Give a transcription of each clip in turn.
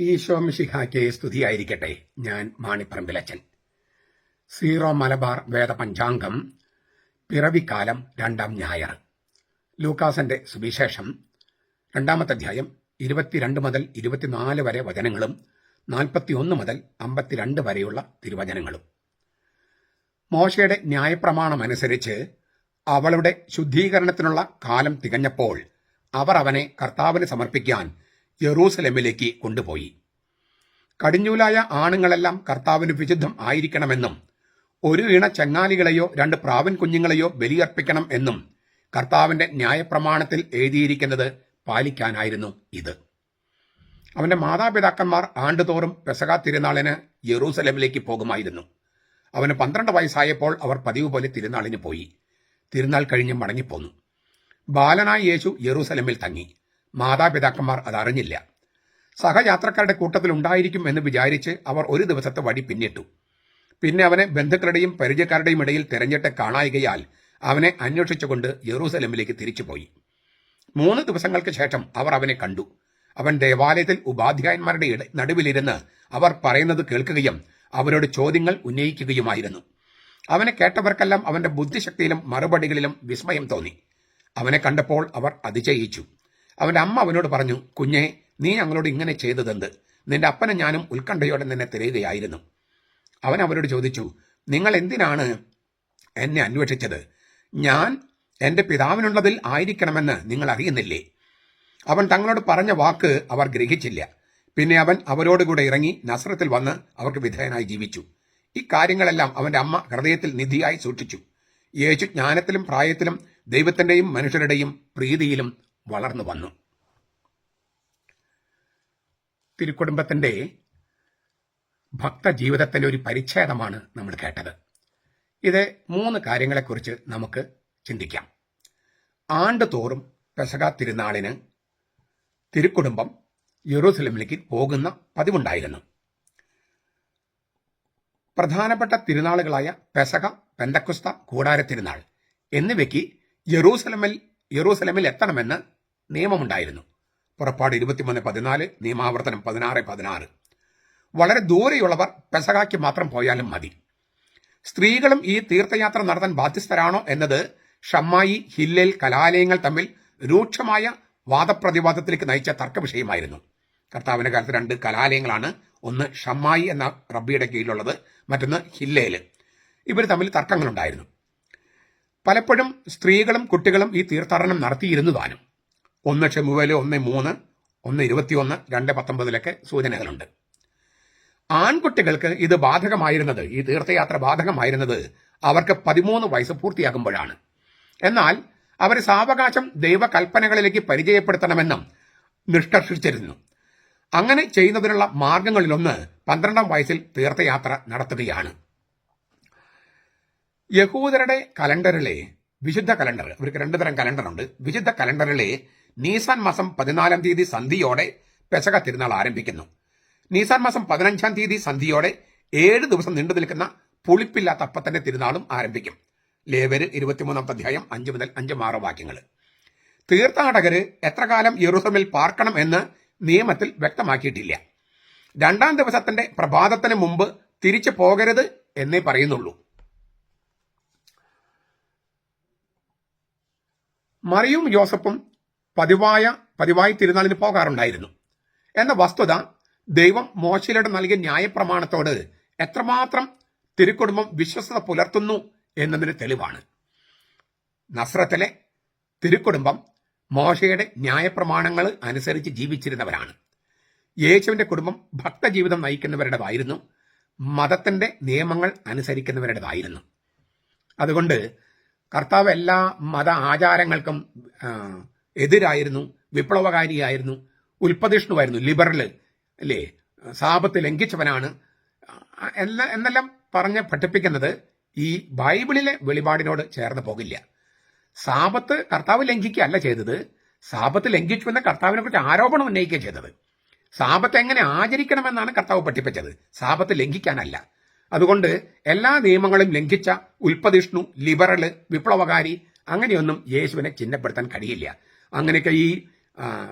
ഈശോ മിശിഹായ്ക്ക് സ്തുതിയായിരിക്കട്ടെ. ഞാൻ മാണിപ്പറമ്പിലച്ചൻ സീറോ മലബാർ വേദപഞ്ചാംഗം പിറവിക്കാലം രണ്ടാം ഞായർ. ലൂക്കാസന്റെ സുവിശേഷം രണ്ടാമത്തെ അധ്യായം ഇരുപത്തിരണ്ട് മുതൽ ഇരുപത്തിനാല് വരെ വചനങ്ങളും നാൽപ്പത്തിയൊന്ന് മുതൽ അമ്പത്തിരണ്ട് വരെയുള്ള തിരുവചനങ്ങളും. മോശയുടെ ന്യായപ്രമാണമനുസരിച്ച് അവളുടെ ശുദ്ധീകരണത്തിനുള്ള കാലം തികഞ്ഞപ്പോൾ അവർ അവനെ കർത്താവിന് സമർപ്പിക്കാൻ യെറൂസലമിലേക്ക് കൊണ്ടുപോയി. കടിഞ്ഞൂലായ ആണുങ്ങളെല്ലാം കർത്താവിന് വിശുദ്ധം ആയിരിക്കണമെന്നും ഒരു ഇണ ചങ്ങാലികളെയോ രണ്ട് പ്രാവൻ കുഞ്ഞുങ്ങളെയോ ബലിയർപ്പിക്കണം എന്നും കർത്താവിന്റെ ന്യായപ്രമാണത്തിൽ എഴുതിയിരിക്കുന്നത് പാലിക്കാനായിരുന്നു ഇത്. അവന്റെ മാതാപിതാക്കന്മാർ ആണ്ടുതോറും പെസക തിരുനാളിന് യെറൂസലമിലേക്ക് പോകുമായിരുന്നു. അവന് പന്ത്രണ്ട് വയസ്സായപ്പോൾ അവർ പതിവ് പോലെ തിരുനാളിന് പോയി. തിരുനാൾ കഴിഞ്ഞ് മടങ്ങിപ്പോന്നു. ബാലനായ യേശു യെറൂസലമിൽ തങ്ങി. മാതാപിതാക്കന്മാർ അതറിഞ്ഞില്ല. സഹയാത്രക്കാരുടെ കൂട്ടത്തിൽ ഉണ്ടായിരിക്കും എന്ന് വിചാരിച്ച് അവർ ഒരു ദിവസത്തെ വടി പിന്നിട്ടു. പിന്നെ അവനെ ബന്ധുക്കളുടെയും പരിചയക്കാരുടെയും ഇടയിൽ തെരഞ്ഞിട്ട് കാണായികയാൽ അവനെ അന്വേഷിച്ചുകൊണ്ട് യെറൂസലമിലേക്ക് തിരിച്ചുപോയി. മൂന്ന് ദിവസങ്ങൾക്ക് ശേഷം അവർ അവനെ കണ്ടു. അവൻ ദേവാലയത്തിൽ ഉപാധ്യായന്മാരുടെ നടുവിലിരുന്ന് അവർ പറയുന്നത് കേൾക്കുകയും അവരോട് ചോദ്യങ്ങൾ ഉന്നയിക്കുകയുമായിരുന്നു. അവനെ കേട്ടവർക്കെല്ലാം അവന്റെ ബുദ്ധിശക്തിയിലും മറുപടികളിലും വിസ്മയം തോന്നി. അവനെ കണ്ടപ്പോൾ അവർ അതിശയിച്ചു. അവന്റെ അമ്മ അവനോട് പറഞ്ഞു കുഞ്ഞെ നീ ഞങ്ങളോട് ഇങ്ങനെ ചെയ്തതെന്ത്? നിന്റെ അപ്പനെ ഞാനും ഉത്കണ്ഠയോടെ നിന്നെ തിരയുകയായിരുന്നു. അവൻ അവരോട് ചോദിച്ചു നിങ്ങൾ എന്തിനാണ് എന്നെ അന്വേഷിച്ചത്? ഞാൻ എന്റെ പിതാവിനുള്ളതിൽ ആയിരിക്കണമെന്ന് നിങ്ങൾ അറിയുന്നില്ലേ? അവൻ തങ്ങളോട് പറഞ്ഞ വാക്ക് അവർ ഗ്രഹിച്ചില്ല. പിന്നെ അവൻ അവരോടുകൂടെ ഇറങ്ങി നസ്രത്തിൽ വന്ന് അവർക്ക് വിധേയനായി ജീവിച്ചു. ഈ കാര്യങ്ങളെല്ലാം അവന്റെ അമ്മ ഹൃദയത്തിൽ നിധിയായി സൂക്ഷിച്ചു. യേശു ജ്ഞാനത്തിലും പ്രായത്തിലും ദൈവത്തിന്റെയും മനുഷ്യരുടെയും പ്രീതിയിലും വളർന്നു വന്നു. തിരുക്കുടുംബത്തിന്റെ ഭക്തജീവിതത്തിന്റെ ഒരു പരിച്ഛേദമാണ് നമ്മൾ കേട്ടത്. ഇത് മൂന്ന് കാര്യങ്ങളെക്കുറിച്ച് നമുക്ക് ചിന്തിക്കാം. ആണ്ടുതോറും പെസക തിരുനാളിന് തിരുക്കുടുംബം യെറൂസലമിലേക്ക് പോകുന്ന പതിവുണ്ടായിരുന്നു. പ്രധാനപ്പെട്ട തിരുനാളുകളായ പെസക പെന്തക്കുസ്ത കൂടാര തിരുനാൾ എന്നിവയ്ക്ക് യെറൂസലമിൽ യെറൂസലമിൽ എത്തണമെന്ന് നിയമമുണ്ടായിരുന്നു. പുറപ്പാട് ഇരുപത്തിമൂന്ന് പതിനാല് നിയമാവർത്തനം പതിനാറ് പതിനാറ്. വളരെ ദൂരെയുള്ളവർ പെസകാക്ക് മാത്രം പോയാലും മതി. സ്ത്രീകളും ഈ തീർത്ഥയാത്ര നടത്താൻ ബാധ്യസ്ഥരാണോ എന്നത് ഷമ്മായി ഹില്ലേൽ കലാലയങ്ങൾ തമ്മിൽ രൂക്ഷമായ വാദപ്രതിവാദത്തിലേക്ക് നയിച്ച തർക്ക വിഷയമായിരുന്നു. കർത്താവിന്റെ കാലത്ത് രണ്ട് കലാലയങ്ങളാണ്. ഒന്ന് ഷമ്മായി എന്ന റബ്ബിയുടെ കീഴിലുള്ളത് മറ്റൊന്ന് ഹില്ലേൽ ഇവർ തമ്മിൽ തർക്കങ്ങളുണ്ടായിരുന്നു. പലപ്പോഴും സ്ത്രീകളും കുട്ടികളും ഈ തീർത്ഥാടനം നടത്തിയിരുന്നു താനും ഒന്ന് ഷെമുവേൽ ഒന്ന് മൂന്ന് ഒന്ന് ഇരുപത്തിയൊന്ന് രണ്ട് പത്തൊമ്പതിലൊക്കെ സൂചനകളുണ്ട്. ആൺകുട്ടികൾക്ക് ഇത് ബാധകമായിരുന്നത് ഈ തീർത്ഥയാത്ര ബാധകമായിരുന്നത് അവർക്ക് പതിമൂന്ന് വയസ്സ് പൂർത്തിയാകുമ്പോഴാണ്. എന്നാൽ അവർ സാവകാശം ദൈവകൽപ്പനകളിലേക്ക് പരിചയപ്പെടുത്തണമെന്നും നിഷ്കർഷിച്ചിരുന്നു അങ്ങനെ ചെയ്യുന്നതിനുള്ള മാർഗങ്ങളിലൊന്ന് പന്ത്രണ്ടാം വയസ്സിൽ തീർത്ഥയാത്ര നടത്തുകയാണ്. യഹൂദരുടെ കലണ്ടറിലെ വിശുദ്ധ കലണ്ടർ ഇവർക്ക് രണ്ടു തരം കലണ്ടറുണ്ട്. വിശുദ്ധ കലണ്ടറിലെ നീസാൻ മാസം പതിനാലാം തീയതി സന്ധിയോടെ പെസക തിരുനാൾ ആരംഭിക്കുന്നു. നീസാൻ മാസം പതിനഞ്ചാം തീയതി സന്ധിയോടെ ഏഴ് ദിവസം നീണ്ടു നിൽക്കുന്ന പുളിപ്പില്ലാത്ത അപ്പത്തന്റെ തിരുനാളും ആരംഭിക്കും. ലേവര് ഇരുപത്തിമൂന്നാമത്തെ അധ്യായം അഞ്ച് മുതൽ അഞ്ച് ആറ് വാക്യങ്ങൾ. തീർത്ഥാടകര് എത്ര കാലം യെറുസമിൽ പാർക്കണം എന്ന് നിയമത്തിൽ വ്യക്തമാക്കിയിട്ടില്ല. രണ്ടാം ദിവസത്തിന്റെ പ്രഭാതത്തിന് മുമ്പ് തിരിച്ചു പോകരുത് എന്നേ പറയുന്നുള്ളൂ. മറിയും യോസഫും പതിവായ പതിവായി തിരുനാളിന് പോകാറുണ്ടായിരുന്നു. എന്ന വസ്തുത ദൈവം മോശയിലൂടെ നൽകിയ ന്യായപ്രമാണത്തോട് എത്രമാത്രം തിരുക്കുടുംബം വിശ്വസത പുലർത്തുന്നു എന്നതിന് തെളിവാണ്. നസ്രത്തിലെ തിരുക്കുടുംബം മോശയുടെ ന്യായപ്രമാണങ്ങൾ അനുസരിച്ച് ജീവിച്ചിരുന്നവരാണ്. യേശുവിന്റെ കുടുംബം ഭക്തജീവിതം നയിക്കുന്നവരുടേതായിരുന്നു. മതത്തിന്റെ നിയമങ്ങൾ അനുസരിക്കുന്നവരുടേതായിരുന്നു. അതുകൊണ്ട് കർത്താവ് എല്ലാ മത ആചാരങ്ങൾക്കും എതിരായിരുന്നു വിപ്ലവകാരിയായിരുന്നു ഉൽപ്പതിഷ്ണുവായിരുന്നു ലിബറൽ അല്ലേ? സാപത്ത് ലംഘിച്ചവനാണ്. എന്ന എന്നെല്ലാം പറഞ്ഞ് പഠിപ്പിക്കുന്നത് ഈ ബൈബിളിലെ വെളിപാടിനോട് ചേർന്ന് പോകില്ല. സാപത്ത് കർത്താവ് ലംഘിക്കുകയല്ല ചെയ്തത്. സാപത്ത് ലംഘിച്ചു എന്ന കർത്താവിനെ കുറിച്ച് ആരോപണം ഉന്നയിക്കുകയും ചെയ്തത്. സാപത്ത് എങ്ങനെ ആചരിക്കണമെന്നാണ് കർത്താവ് പഠിപ്പിച്ചത്. സാപത്ത് ലംഘിക്കാനല്ല. അതുകൊണ്ട് എല്ലാ നിയമങ്ങളും ലംഘിച്ച ഉൽപ്പതിഷ്ണു ലിബറൽ വിപ്ലവകാരി അങ്ങനെയൊന്നും യേശുവിനെ ചിഹ്നപ്പെടുത്താൻ കഴിയില്ല. അങ്ങനെയൊക്കെ ഈ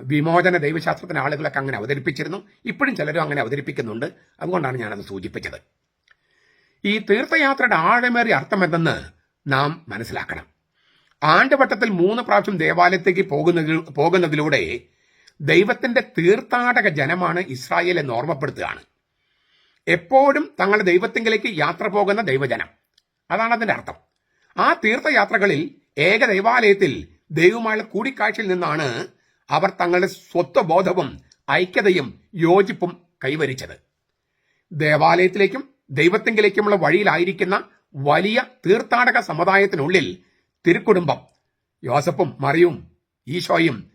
വിമോചന ദൈവശാസ്ത്രത്തിന് ആളുകളൊക്കെ അങ്ങനെ അവതരിപ്പിച്ചിരുന്നു. ഇപ്പോഴും ചിലരും അങ്ങനെ അവതരിപ്പിക്കുന്നുണ്ട്. അതുകൊണ്ടാണ് ഞാനത് സൂചിപ്പിച്ചത്. ഈ തീർത്ഥയാത്രയുടെ ആഴമേറിയ അർത്ഥം എന്തെന്ന് നാം മനസ്സിലാക്കണം. ആണ്ടുവട്ടത്തിൽ മൂന്ന് പ്രാവശ്യം ദേവാലയത്തേക്ക് പോകുന്ന പോകുന്നതിലൂടെ ദൈവത്തിന്റെ തീർത്ഥാടക ജനമാണ് ഇസ്രായേൽ എന്ന് ഓർമ്മപ്പെടുത്തുകയാണ്. എപ്പോഴും തങ്ങളുടെ ദൈവത്തിങ്കിലേക്ക് യാത്ര പോകുന്ന ദൈവജനം. അതാണ് അതിന്റെ അർത്ഥം. ആ തീർത്ഥയാത്രകളിൽ ഏക ദൈവാലയത്തിൽ ദൈവമായുള്ള കൂടിക്കാഴ്ചയിൽ നിന്നാണ് അവർ തങ്ങളുടെ സ്വത്വബോധവും ഐക്യതയും യോജിപ്പും കൈവരിച്ചത്. ദേവാലയത്തിലേക്കും ദൈവത്തെങ്കിലേക്കുമുള്ള വഴിയിലായിരിക്കുന്ന വലിയ തീർത്ഥാടക സമുദായത്തിനുള്ളിൽ തിരുക്കുടുംബം യോസഫും മറിയും ഈശോയും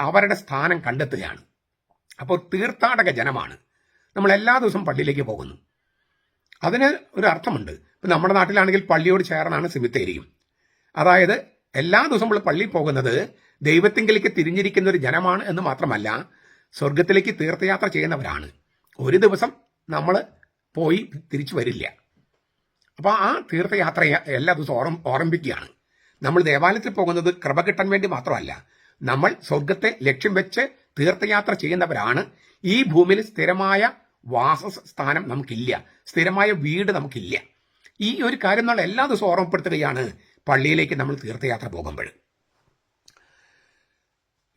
അവരുടെ സ്ഥാനം കണ്ടെത്തുകയാണ്. അപ്പോൾ തീർത്ഥാടക ജനമാണ്. നമ്മൾ എല്ലാ ദിവസവും പള്ളിയിലേക്ക് പോകുന്നു. അതിന് ഒരു അർത്ഥമുണ്ട്. ഇപ്പം നമ്മുടെ നാട്ടിലാണെങ്കിൽ പള്ളിയോട് ചേർന്നാണ് സിമിത്തേരിയും. അതായത് എല്ലാ ദിവസവും നമ്മൾ പള്ളിയിൽ പോകുന്നത് ദൈവത്തിങ്കിലേക്ക് തിരിഞ്ഞിരിക്കുന്ന ഒരു ജനമാണ് എന്ന് മാത്രമല്ല സ്വർഗത്തിലേക്ക് തീർത്ഥയാത്ര ചെയ്യുന്നവരാണ്. ഒരു ദിവസം നമ്മൾ പോയി തിരിച്ചു വരില്ല. അപ്പോൾ ആ തീർത്ഥയാത്ര എല്ലാ ദിവസവും ഓർമ്മ ഓർമ്മിപ്പിക്കുകയാണ് നമ്മൾ ദേവാലയത്തിൽ പോകുന്നത് കൃപ കിട്ടാൻ വേണ്ടി മാത്രമല്ല നമ്മൾ സ്വർഗത്തെ ലക്ഷ്യം വെച്ച് തീർത്ഥയാത്ര ചെയ്യുന്നവരാണ്. ഈ ഭൂമിയിൽ സ്ഥിരമായ വാസസ്ഥാനം നമുക്കില്ല സ്ഥിരമായ വീട് നമുക്കില്ല. ഈ ഒരു കാര്യം നമ്മൾ എല്ലാ ദിവസവും ഓർമ്മപ്പെടുത്തുകയാണ്. പള്ളിയിലേക്ക് നമ്മൾ തീർത്ഥയാത്ര പോകുമ്പോൾ.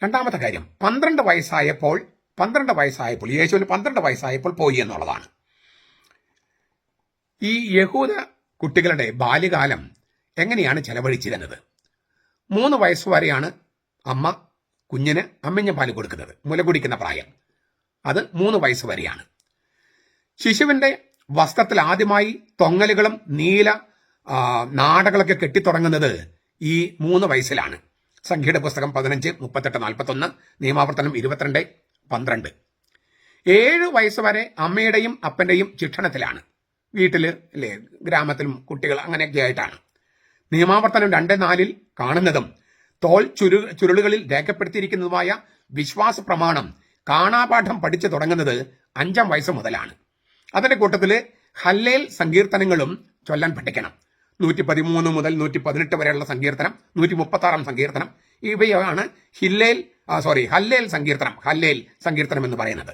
രണ്ടാമത്തെ കാര്യം പന്ത്രണ്ട് വയസ്സായപ്പോൾ പന്ത്രണ്ട് വയസ്സായപ്പോൾ യേശുവിന് പന്ത്രണ്ട് വയസ്സായപ്പോൾ പോയി എന്നുള്ളതാണ്. ഈ യഹൂദ കുട്ടികളുടെ ബാല്യകാലം എങ്ങനെയാണ് ചെലവഴിച്ചിരുന്നത്? മൂന്ന് വയസ്സ് വരെയാണ് അമ്മ കുഞ്ഞിന് അമ്മിഞ്ഞ പാൽ കൊടുക്കുന്നത് മുല കുടിക്കുന്ന പ്രായം. അത് മൂന്ന് വയസ്സ് വരെയാണ്. ശിശുവിന്റെ വസ്ത്രത്തിൽ ആദ്യമായി തൊങ്ങലുകളും നീല നാടകളൊക്കെ കെട്ടിത്തുടങ്ങുന്നത് ഈ മൂന്ന് വയസ്സിലാണ്. സംഖ്യയുടെ പുസ്തകം പതിനഞ്ച് മുപ്പത്തെട്ട് നാൽപ്പത്തൊന്ന് നിയമാവർത്തനം ഇരുപത്തിരണ്ട് പന്ത്രണ്ട്. ഏഴ് വയസ്സ് വരെ അമ്മയുടെയും അപ്പന്റെയും ശിക്ഷണത്തിലാണ്. വീട്ടിൽ അല്ലേ ഗ്രാമത്തിലും കുട്ടികൾ അങ്ങനെയൊക്കെ ആയിട്ടാണ്. നിയമാവർത്തനം രണ്ട് നാലിൽ കാണുന്നതും തോൽ ചുരു ചുരുളുകളിൽ രേഖപ്പെടുത്തിയിരിക്കുന്നതുമായ വിശ്വാസ പ്രമാണം കാണാപാഠം പഠിച്ചു തുടങ്ങുന്നത് അഞ്ചാം വയസ്സ് മുതലാണ്. അതിന്റെ കൂട്ടത്തിൽ ഹല്ലേൽ സങ്കീർത്തനങ്ങളും ചൊല്ലാൻ പഠിക്കണം. നൂറ്റി പതിമൂന്ന് മുതൽ നൂറ്റി പതിനെട്ട് വരെയുള്ള സങ്കീർത്തനം നൂറ്റി മുപ്പത്താറാം സങ്കീർത്തനം. ഇവയാണ് ഹില്ലേൽ സോറി ഹല്ലേൽ സങ്കീർത്തനം ഹല്ലേൽ സങ്കീർത്തനം എന്ന് പറയുന്നത്.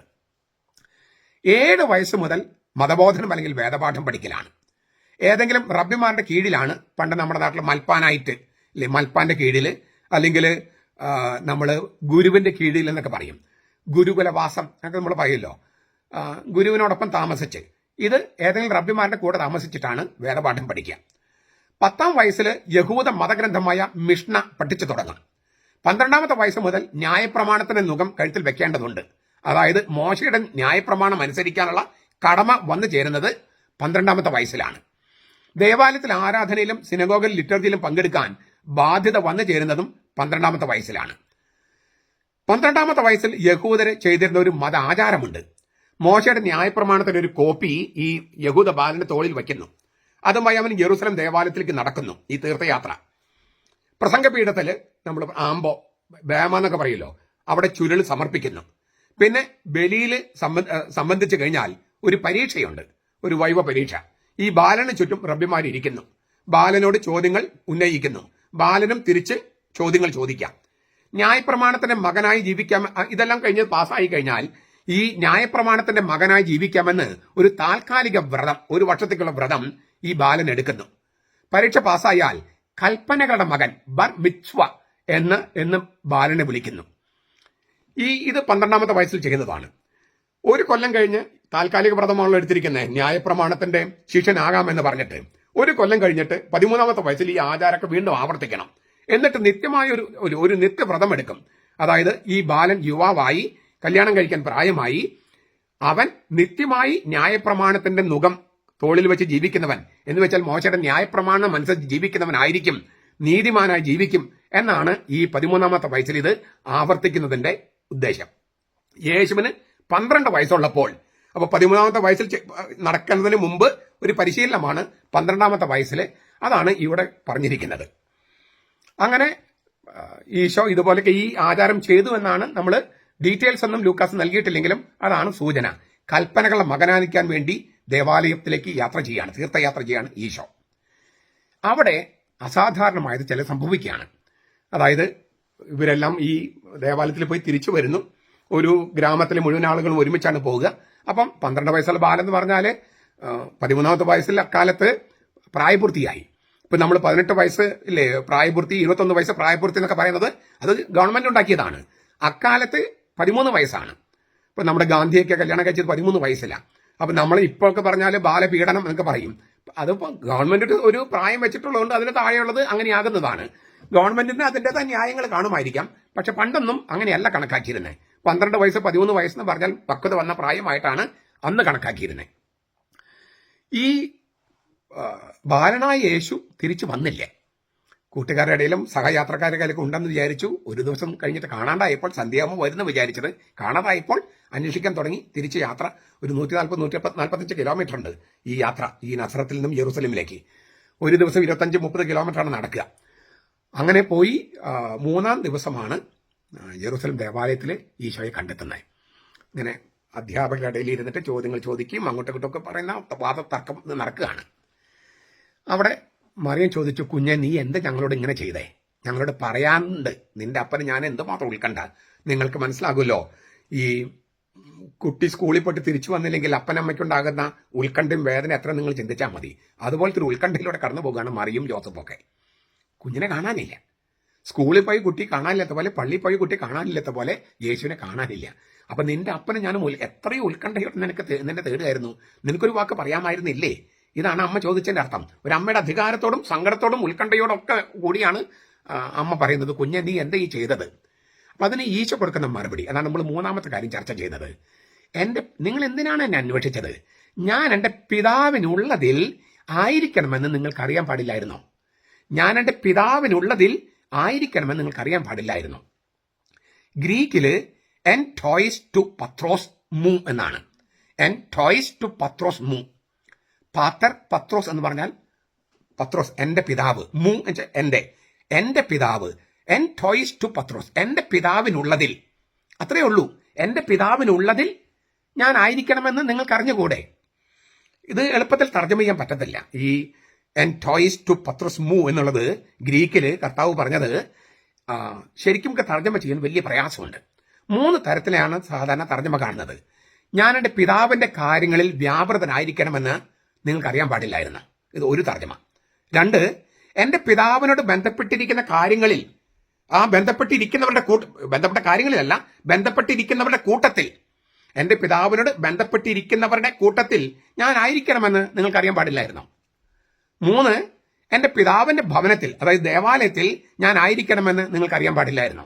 ഏഴ് വയസ്സ് മുതൽ മതബോധനം അല്ലെങ്കിൽ വേദപാഠം പഠിക്കലാണ്. ഏതെങ്കിലും റബ്ബിമാരുടെ കീഴിലാണ് പണ്ട് നമ്മുടെ നാട്ടിൽ മൽപ്പാനായിട്ട് അല്ലെ മൽപ്പാന്റെ കീഴിൽ അല്ലെങ്കിൽ നമ്മൾ ഗുരുവിന്റെ കീഴിൽ എന്നൊക്കെ പറയും. ഗുരുകുലവാസം എന്നൊക്കെ നമ്മൾ പറയുമല്ലോ. ഗുരുവിനോടൊപ്പം താമസിച്ച്. ഇത് ഏതെങ്കിലും റബ്ബിമാരുടെ കൂടെ താമസിച്ചിട്ടാണ് വേദപാഠം പഠിക്കുക. പത്താം വയസ്സിൽ യഹൂദ മതഗ്രന്ഥമായ മിഷ്ണ പഠിച്ചു തുടങ്ങാം. പന്ത്രണ്ടാമത്തെ വയസ്സ് മുതൽ ന്യായപ്രമാണത്തിന്റെ മുഖം കഴുത്തിൽ വെക്കേണ്ടതുണ്ട്. അതായത് മോശയുടെ ന്യായപ്രമാണം അനുസരിക്കാനുള്ള കടമ വന്നു ചേരുന്നത് പന്ത്രണ്ടാമത്തെ വയസ്സിലാണ്. ദേവാലയത്തിൽ ആരാധനയിലും സിനഗോഗിൽ ലിറ്റർജിയിലും പങ്കെടുക്കാൻ ബാധ്യത വന്നു ചേരുന്നതും പന്ത്രണ്ടാമത്തെ വയസ്സിലാണ്. പന്ത്രണ്ടാമത്തെ വയസ്സിൽ യഹൂദര് ചെയ്തിരുന്ന ഒരു മത ആചാരമുണ്ട് മോശയുടെ ന്യായപ്രമാണത്തിന്റെ ഒരു കോപ്പി ഈ യഹൂദ ബാലന്റെ തോളിൽ വയ്ക്കുന്നു അതുമായി അവൻ ജെറൂസലം ദേവാലയത്തിലേക്ക് നടക്കുന്നു ഈ തീർത്ഥയാത്ര. പ്രസംഗപീഠത്തിൽ നമ്മൾ ആമ്പോ ബേമ എന്നൊക്കെ പറയല്ലോ അവിടെ ചുരുൾ സമർപ്പിക്കുന്നു. പിന്നെ ബലിയിൽ സംബന്ധിച്ചു കഴിഞ്ഞാൽ ഒരു പരീക്ഷയുണ്ട് ഒരു വൈവ പരീക്ഷ. ഈ ബാലന് ചുറ്റും റബ്ബിമാരിയ്ക്കുന്നു ബാലനോട് ചോദ്യങ്ങൾ ഉന്നയിക്കുന്നു. ബാലനും തിരിച്ച് ചോദ്യങ്ങൾ ചോദിക്കാം. ന്യായപ്രമാണത്തിന്റെ മകനായി ജീവിക്കാം ഇതെല്ലാം കഴിഞ്ഞ് പാസ്സായി കഴിഞ്ഞാൽ ഈ ന്യായപ്രമാണത്തിന്റെ മകനായി ജീവിക്കാമെന്ന് ഒരു താൽക്കാലിക വ്രതം ഒരു വർഷത്തേക്കുള്ള വ്രതം ഈ ബാലൻ എടുക്കുന്നു. പരീക്ഷ പാസ്സായാൽ കൽപ്പനകളുടെ മകൻ ബർ മിച്വ എന്ന് എന്ന് ബാലനെ വിളിക്കുന്നു. ഈ ഇത് പന്ത്രണ്ടാമത്തെ വയസ്സിൽ ചെയ്യുന്നതാണ്. ഒരു കൊല്ലം കഴിഞ്ഞ് താൽക്കാലിക വ്രതമാണല്ലോ എടുത്തിരിക്കുന്നത്. ന്യായപ്രമാണത്തിന്റെ ശിഷ്യനാകാമെന്ന് പറഞ്ഞിട്ട് ഒരു കൊല്ലം കഴിഞ്ഞിട്ട് പതിമൂന്നാമത്തെ വയസ്സിൽ ഈ ആചാരമൊക്കെ വീണ്ടും ആവർത്തിക്കണം. എന്നിട്ട് നിത്യമായ ഒരു ഒരു ഒരു നിത്യവ്രതം എടുക്കും. അതായത് ഈ ബാലൻ യുവാവായി കല്യാണം കഴിക്കാൻ പ്രായമായി അവൻ നിത്യമായി ന്യായപ്രമാണത്തിന്റെ മുഖം തോളിൽ വെച്ച് ജീവിക്കുന്നവൻ എന്ന് വെച്ചാൽ മോശയുടെ ന്യായപ്രമാണം അനുസരിച്ച് ജീവിക്കുന്നവനായിരിക്കും നീതിമാനായി ജീവിക്കും എന്നാണ് ഈ പതിമൂന്നാമത്തെ വയസ്സിൽ ഇത് ആവർത്തിക്കുന്നതിന്റെ ഉദ്ദേശം. യേശുവിന് പന്ത്രണ്ട് വയസ്സുള്ളപ്പോൾ അപ്പൊ പതിമൂന്നാമത്തെ വയസ്സിൽ നടക്കുന്നതിന് മുമ്പ് ഒരു പരിശീലനമാണ് പന്ത്രണ്ടാമത്തെ വയസ്സിൽ അതാണ് ഇവിടെ പറഞ്ഞിരിക്കുന്നത്. അങ്ങനെ ഈശോ ഇതുപോലൊക്കെ ഈ ആചാരം ചെയ്തു എന്നാണ് നമ്മൾ ഡീറ്റെയിൽസ് ഒന്നും ലൂക്കാസ് നൽകിയിട്ടില്ലെങ്കിലും അതാണ് സൂചന. കൽപ്പനകളെ മകനാനിക്കാൻ വേണ്ടി ദേവാലയത്തിലേക്ക് യാത്ര ചെയ്യാണ് തീർത്ഥയാത്ര ചെയ്യാണ് ഈശോ. അവിടെ അസാധാരണമായത് ചില സംഭവിക്കുകയാണ്. അതായത് ഇവരെല്ലാം ഈ ദേവാലയത്തിൽ പോയി തിരിച്ചു വരുന്നു. ഒരു ഗ്രാമത്തിലെ മുഴുവൻ ആളുകളും ഒരുമിച്ചാണ് പോവുക. അപ്പം പന്ത്രണ്ട് വയസ്സുള്ള ബാലെന്ന് പറഞ്ഞാൽ പതിമൂന്നാമത്തെ വയസ്സിൽ അക്കാലത്ത് പ്രായപൂർത്തിയായി. ഇപ്പൊ നമ്മൾ പതിനെട്ട് വയസ്സ് ഇല്ലേ പ്രായപൂർത്തി ഇരുപത്തൊന്ന് വയസ്സ് പ്രായപൂർത്തി എന്നൊക്കെ പറയുന്നത് അത് ഗവൺമെന്റ് ഉണ്ടാക്കിയതാണ്. അക്കാലത്ത് പതിമൂന്ന് വയസ്സാണ്. ഇപ്പൊ നമ്മുടെ ഗാന്ധിയൊക്കെ കല്യാണം കഴിച്ചത് പതിമൂന്ന് വയസ്സിലാണ് അപ്പൊ നമ്മൾ ഇപ്പോഴൊക്കെ പറഞ്ഞാൽ ബാലപീഡനം എന്നൊക്കെ പറയും. അതിപ്പോ ഗവൺമെന്റ് ഒരു പ്രായം വെച്ചിട്ടുള്ളതുകൊണ്ട് അതിന് താഴെയുള്ളത് അങ്ങനെയാകുന്നതാണ്. ഗവൺമെന്റിന് അതിന്റെതായ ന്യായങ്ങൾ കാണുമായിരിക്കാം. പക്ഷെ പണ്ടൊന്നും അങ്ങനെയല്ല കണക്കാക്കിയിരുന്നത് പന്ത്രണ്ട് വയസ്സ് പതിമൂന്ന് വയസ്സെന്ന് പറഞ്ഞാൽ പക്വത വന്ന പ്രായമായിട്ടാണ് അന്ന് കണക്കാക്കിയിരുന്നത് ഈ ബാലനായ യേശു തിരിച്ചു വന്നില്ലേ. കൂട്ടുകാരുടെ ഇടയിലും സഹയാത്രക്കാരുടെ കയ്യിലൊക്കെ ഉണ്ടെന്ന് വിചാരിച്ചു. ഒരു ദിവസം കഴിഞ്ഞിട്ട് കാണാണ്ടായപ്പോൾ സന്ധ്യാകുമ്പോൾ വരുന്നു വിചാരിച്ചത്. കാണാതായപ്പോൾ അന്വേഷിക്കാൻ തുടങ്ങി. തിരിച്ച് യാത്ര ഒരു നൂറ്റി നാൽപ്പത് നൂറ്റി നാൽപ്പത്തഞ്ച് കിലോമീറ്റർ ഉണ്ട് ഈ യാത്ര ഈ നസ്രത്തിൽ നിന്നും ജെറുസലേമിലേക്ക് ഒരു ദിവസം ഇരുപത്തഞ്ച് മുപ്പത് കിലോമീറ്ററാണ് നടക്കുക. അങ്ങനെ പോയി മൂന്നാം ദിവസമാണ് ജെറുസലേം ദേവാലയത്തിൽ ഈശോയെ കണ്ടെത്തുന്നത്. ഇങ്ങനെ അധ്യാപകരുടെ ഇടയിൽ ഇരുന്നിട്ട് ചോദ്യങ്ങൾ ചോദിക്കുകയും അങ്ങോട്ടും ഇങ്ങോട്ടൊക്കെ പറയുന്ന വാദത്തർക്കം നടക്കുകയാണ്. അവിടെ മറിയം ചോദിച്ചു കുഞ്ഞെ നീ എന്ത് ഞങ്ങളോട് ഇങ്ങനെ ചെയ്തേ? ഞങ്ങളോട് പറയാനുണ്ട്. നിന്റെ അപ്പന് ഞാൻ എന്തുമാത്രം ഉൾക്കണ്ട? നിങ്ങൾക്ക് മനസ്സിലാകുമല്ലോ ഈ കുട്ടി സ്കൂളിൽ പോയിട്ട് തിരിച്ചു വന്നില്ലെങ്കിൽ അപ്പനമ്മയ്ക്കുണ്ടാകുന്ന ഉത്കണ്ഠയും വേദന എത്ര നിങ്ങൾ ചിന്തിച്ചാൽ മതി. അതുപോലത്തെ ഒരു ഉത്കണ്ഠയിലൂടെ കടന്നു പോകുകയാണ് മറിയും ജോസഫൊക്കെ. കുഞ്ഞിനെ കാണാനില്ല. സ്കൂളിൽ പോയി കുട്ടി കാണാനില്ലാത്ത പോലെ പള്ളിയിൽ പോയി കുട്ടി കാണാനില്ലാത്ത പോലെ യേശുവിനെ കാണാനില്ല. അപ്പൊ നിന്റെ അപ്പനെ ഞാൻ എത്രയും ഉത്കണ്ഠയോടെ നിനക്ക് നിന്നെ തേടുകയായിരുന്നു. നിനക്കൊരു വാക്ക് പറയാമായിരുന്നില്ലേ? ഇതാണ് അമ്മ ചോദിച്ചതിന്റെ അർത്ഥം. ഒരു അമ്മയുടെ അധികാരത്തോടും സങ്കടത്തോടും ഉത്കണ്ഠയോടും ഒക്കെ കൂടിയാണ് അമ്മ പറയുന്നത് കുഞ്ഞെ നീ എന്താ ഈ ചെയ്തത്? അപ്പം അതിന് ഈശോ കൊടുക്കുന്ന മറുപടി. അതാണ് നമ്മൾ മൂന്നാമത്തെ കാര്യം ചർച്ച ചെയ്യുന്നത്. എന്റെ നിങ്ങൾ എന്തിനാണ് എന്നെ അന്വേഷിച്ചത്? ഞാൻ എന്റെ പിതാവിനുള്ളതിൽ ആയിരിക്കണമെന്ന് നിങ്ങൾക്ക് അറിയാൻ പാടില്ലായിരുന്നോ. ഞാൻ എന്റെ പിതാവിനുള്ളതിൽ ആയിരിക്കണമെന്ന് നിങ്ങൾക്ക് അറിയാൻ പാടില്ലായിരുന്നു. ഗ്രീക്കിൽ എൻ ടോയ്സ് ടു പത്രോസ് മു എന്നാണ്. എൻ ടോയ്സ് ടു പത്രോസ് മു പാത്തർ പത്രോസ് എന്ന് പറഞ്ഞാൽ പത്രോസ് എന്റെ പിതാവ് മൂ എന്ന് എന്റെ എന്റെ എന്റെ പിതാവ് എൻ ടോയ്സ് ടു പത്രോസ് എന്റെ പിതാവിനുള്ളതിൽ അത്രയേ ഉള്ളൂ. എന്റെ പിതാവിനുള്ളതിൽ ഞാൻ ആയിരിക്കണമെന്ന് നിങ്ങൾക്ക് അറിഞ്ഞുകൂടെ? ഇത് എളുപ്പത്തിൽ തർജമ ചെയ്യാൻ പറ്റത്തില്ല. ഈ എൻ ടോയ്സ് ടു പത്രോസ് മൂ എന്നുള്ളത് ഗ്രീക്കിൽ കർത്താവ് പറഞ്ഞത് ശരിക്കും തർജമ ചെയ്യാൻ വലിയ പ്രയാസമുണ്ട്. മൂന്ന് തരത്തിലാണ് സാധാരണ തർജമ കാണുന്നത്. ഞാൻ എന്റെ പിതാവിന്റെ കാര്യങ്ങളിൽ വ്യാപൃതനായിരിക്കണമെന്ന് നിങ്ങൾക്കറിയാൻ പാടില്ലായിരുന്നു. ഇത് ഒരു തർജമ. രണ്ട് എന്റെ പിതാവിനോട് ബന്ധപ്പെട്ടിരിക്കുന്ന കാര്യങ്ങളിൽ ആ ബന്ധപ്പെട്ടിരിക്കുന്നവരുടെ കൂട്ട ബന്ധപ്പെട്ട കാര്യങ്ങളിലല്ല ബന്ധപ്പെട്ടിരിക്കുന്നവരുടെ കൂട്ടത്തിൽ എന്റെ പിതാവിനോട് ബന്ധപ്പെട്ടിരിക്കുന്നവരുടെ കൂട്ടത്തിൽ ഞാൻ ആയിരിക്കണമെന്ന് നിങ്ങൾക്കറിയാൻ പാടില്ലായിരുന്നു. മൂന്ന് എന്റെ പിതാവിന്റെ ഭവനത്തിൽ അതായത് ദേവാലയത്തിൽ ഞാൻ ആയിരിക്കണമെന്ന് നിങ്ങൾക്കറിയാൻ പാടില്ലായിരുന്നു.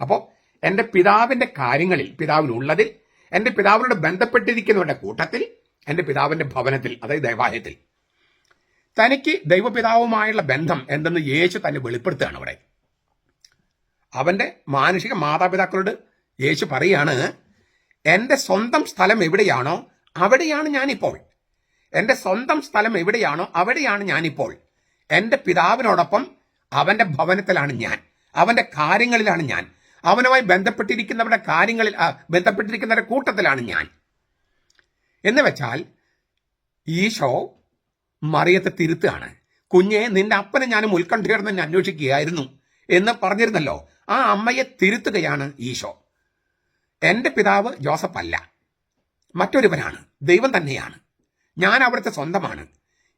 അപ്പോൾ എന്റെ പിതാവിന്റെ കാര്യങ്ങളിൽ പിതാവിനുള്ളതിൽ എന്റെ പിതാവിനോട് ബന്ധപ്പെട്ടിരിക്കുന്നവരുടെ കൂട്ടത്തിൽ എന്റെ പിതാവിന്റെ ഭവനത്തിൽ അതായത് ദേവാലയത്തിൽ. തനിക്ക് ദൈവപിതാവുമായുള്ള ബന്ധം എന്തെന്ന് യേശു തന്നെ വെളിപ്പെടുത്തുകയാണ് അവിടെ. അവന്റെ മാനുഷിക മാതാപിതാക്കളോട് യേശു പറയാണ് എന്റെ സ്വന്തം സ്ഥലം എവിടെയാണോ അവിടെയാണ് ഞാനിപ്പോൾ. എന്റെ സ്വന്തം സ്ഥലം എവിടെയാണോ അവിടെയാണ് ഞാനിപ്പോൾ. എന്റെ പിതാവിനോടൊപ്പം അവന്റെ ഭവനത്തിലാണ് ഞാൻ. അവന്റെ കാര്യങ്ങളിലാണ് ഞാൻ. അവനുമായി ബന്ധപ്പെട്ടിരിക്കുന്നവരുടെ കാര്യങ്ങളിൽ ബന്ധപ്പെട്ടിരിക്കുന്നവരുടെ കൂട്ടത്തിലാണ് ഞാൻ. എന്ന് വെച്ചാൽ ഈശോ മറിയത്തെ തിരുത്തുകയാണ്. കുഞ്ഞെ നിന്റെ അപ്പനെ ഞാനും ഉത്കണ്ഠയോടെ തന്നെ അന്വേഷിക്കുകയായിരുന്നു എന്ന് പറഞ്ഞിരുന്നല്ലോ. ആ അമ്മയെ തിരുത്തുകയാണ് ഈശോ. എന്റെ പിതാവ് ജോസഫ് അല്ല. മറ്റൊരുവനാണ്. ദൈവം തന്നെയാണ്. ഞാൻ അവിടുത്തെ സ്വന്തമാണ്.